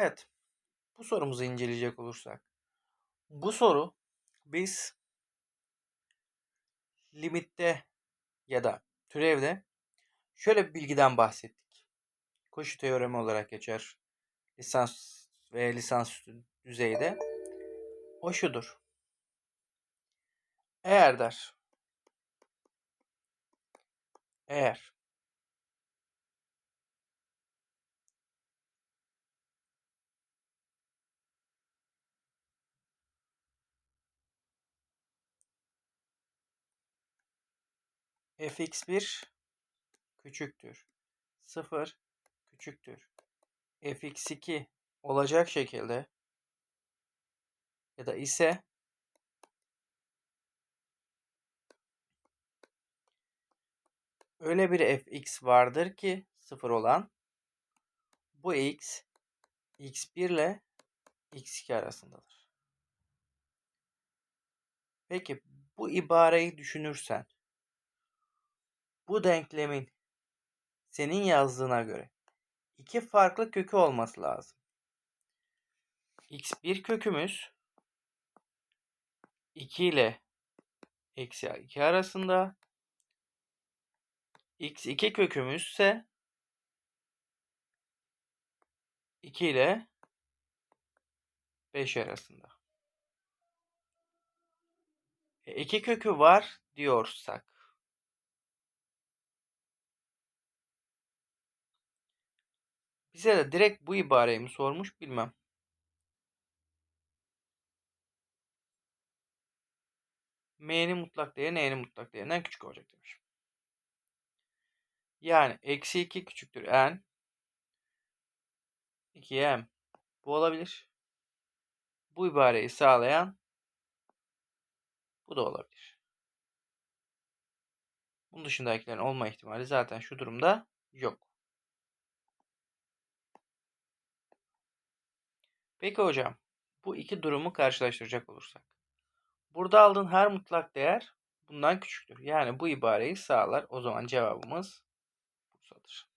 Evet. Bu sorumuzu inceleyecek olursak. Bu soru biz limitte ya da türevde şöyle bir bilgiden bahsettik. Koşu teoremi olarak geçer. Lisans ve lisansüstü düzeyde. O şudur. Eğer der. Eğer fx1 küçüktür. 0 küçüktür. fx2 olacak şekilde ya da ise öyle bir fx vardır ki 0 olan bu x x1 ile x2 arasındadır. Peki bu ibareyi düşünürsen bu denklemin senin yazdığına göre iki farklı kökü olması lazım. x1 kökümüz 2 ile eksi 2 arasında. x2 kökümüz ise 2 ile 5 arasında. E, iki kökü var diyorsak bize de direkt bu ibareyi mi sormuş bilmem. m'nin mutlak değeri n'nin mutlak değerinden küçük olacak demiş. Yani eksi 2 küçüktür n. 2'ye m. Bu olabilir. Bu ibareyi sağlayan bu da olabilir. Bunun dışındakilerin olma ihtimali zaten şu durumda yok. Peki hocam, bu iki durumu karşılaştıracak olursak. Burada aldığın her mutlak değer bundan küçüktür. Yani bu ibareyi sağlar. O zaman cevabımız Bursa'dır.